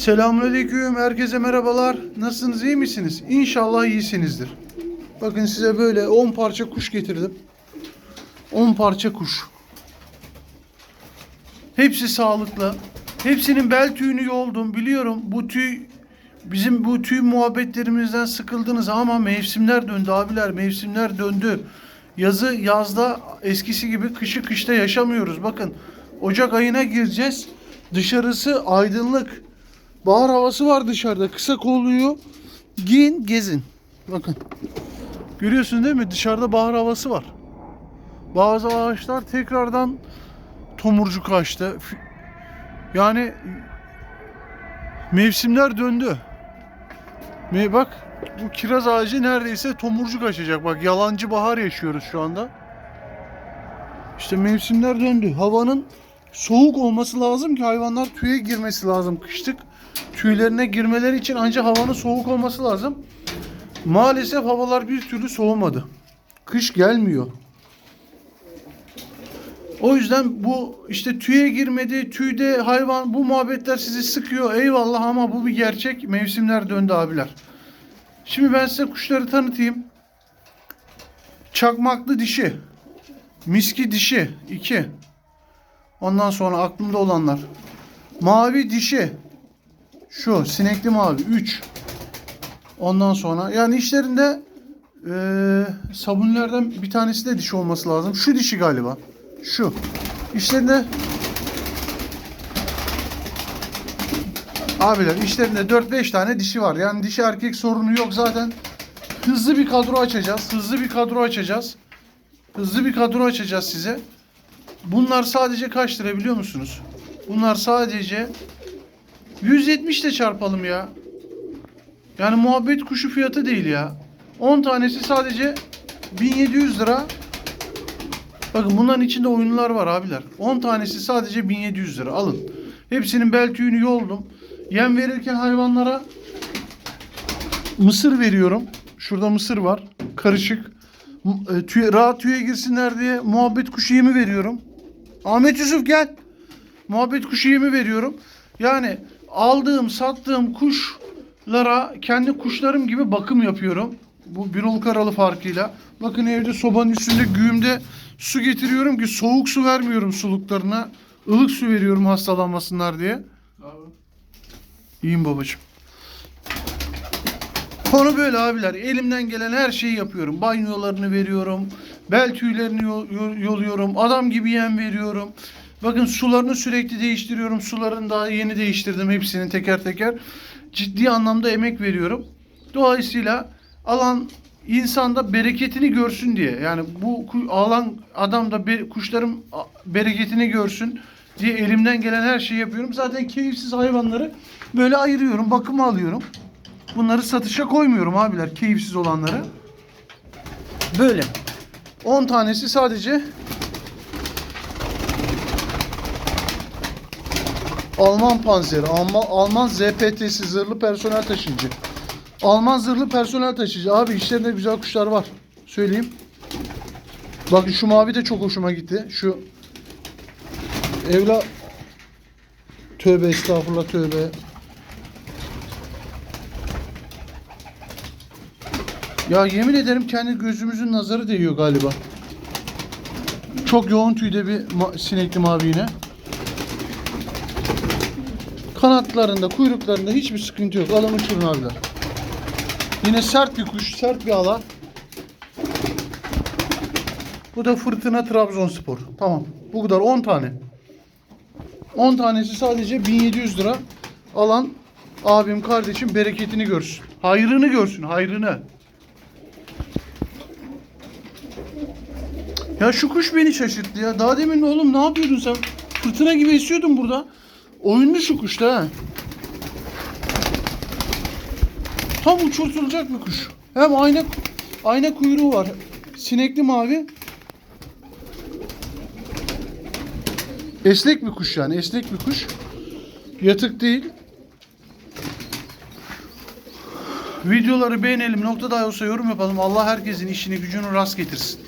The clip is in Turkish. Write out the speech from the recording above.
Selamünaleyküm. Herkese merhabalar. Nasılsınız? iyi misiniz? İnşallah iyisinizdir. Bakın size böyle 10 parça kuş getirdim. 10 parça kuş. Hepsi sağlıklı. Hepsinin bel tüyünü yoldum. Biliyorum bu tüy bizim bu tüy muhabbetlerimizden sıkıldınız ama mevsimler döndü abiler. Mevsimler döndü. Yazı yazda eskisi gibi kışı kışta yaşamıyoruz. Bakın Ocak ayına gireceğiz. Dışarısı aydınlık. Bahar havası var dışarıda. Kısa kolluyu giyin gezin. Bakın. Görüyorsun değil mi? Dışarıda bahar havası var. Bazı ağaçlar tekrardan tomurcuk açtı. Yani mevsimler döndü. Bak bu kiraz ağacı neredeyse tomurcuk açacak. Bak yalancı bahar yaşıyoruz şu anda. İşte mevsimler döndü. Havanın soğuk olması lazım ki hayvanlar tüye girmesi lazım kışlık. Tüylerine girmeleri için ancak havanın soğuk olması lazım. Maalesef havalar bir türlü soğumadı. Kış gelmiyor. O yüzden bu işte tüye girmedi, tüyde hayvan bu muhabbetler sizi sıkıyor. Eyvallah ama bu bir gerçek. Mevsimler döndü abiler. Şimdi ben size kuşları tanıtayım. Çakmaklı dişi. Miski dişi 2. Ondan sonra aklımda olanlar. Mavi dişi. Şu sinekli mavi 3. Ondan sonra yani işlerinde eee sabunlardan bir tanesi de dişi olması lazım. Şu dişi galiba. Şu. İşlerinde Abiler işlerinde 4-5 tane dişi var. Yani dişi erkek sorunu yok zaten. Hızlı bir kadro açacağız. Hızlı bir kadro açacağız. Hızlı bir kadro açacağız size. Bunlar sadece kaç lira biliyor musunuz? Bunlar sadece 170 de çarpalım ya. Yani muhabbet kuşu fiyatı değil ya. 10 tanesi sadece 1700 lira. Bakın bunların içinde oyunlar var abiler. 10 tanesi sadece 1700 lira. Alın. Hepsinin bel tüyünü yoldum. Yem verirken hayvanlara mısır veriyorum. Şurada mısır var. Karışık. E, Tüye, rahat tüye girsinler diye muhabbet kuşu yemi veriyorum. Ahmet Yusuf gel. Muhabbet kuşu yemi veriyorum. Yani aldığım, sattığım kuşlara kendi kuşlarım gibi bakım yapıyorum. Bu Birol Karalı farkıyla. Bakın evde sobanın üstünde güğümde su getiriyorum ki soğuk su vermiyorum suluklarına. ılık su veriyorum hastalanmasınlar diye. İyiyim babacığım. Konu böyle abiler. Elimden gelen her şeyi yapıyorum. Banyolarını veriyorum. Bel tüylerini yo- yo- yoluyorum. Adam gibi yem veriyorum. Bakın sularını sürekli değiştiriyorum. Sularını daha yeni değiştirdim hepsini teker teker. Ciddi anlamda emek veriyorum. Dolayısıyla alan insanda bereketini görsün diye. Yani bu alan adam da be- kuşlarım bereketini görsün diye elimden gelen her şeyi yapıyorum. Zaten keyifsiz hayvanları böyle ayırıyorum, bakıma alıyorum. Bunları satışa koymuyorum abiler keyifsiz olanları. Böyle. 10 tanesi sadece Alman panzeri, Alman, Alman ZPT'si zırhlı personel taşıyıcı. Alman zırhlı personel taşıyıcı. Abi işlerinde güzel kuşlar var. Söyleyeyim. Bakın şu mavi de çok hoşuma gitti. Şu evla tövbe estağfurullah tövbe. Ya yemin ederim kendi gözümüzün nazarı değiyor galiba. Çok yoğun tüyde bir ma- sinekli mavi yine. Kanatlarında, kuyruklarında hiçbir sıkıntı yok. Alın uçurun abiler. Yine sert bir kuş, sert bir ala. Bu da fırtına Trabzonspor. Tamam. Bu kadar 10 tane. 10 tanesi sadece 1700 lira. Alan abim kardeşim bereketini görsün. Hayrını görsün, hayrını. Ya şu kuş beni şaşırttı ya. Daha demin oğlum ne yapıyordun sen? Fırtına gibi esiyordun burada. Oyunlu şu kuş da ha. Tam uçurtulacak bir kuş. Hem ayna ayna kuyruğu var. Sinekli mavi. Esnek bir kuş yani. Esnek bir kuş. Yatık değil. Videoları beğenelim. Nokta dahi olsa yorum yapalım. Allah herkesin işini gücünü rast getirsin.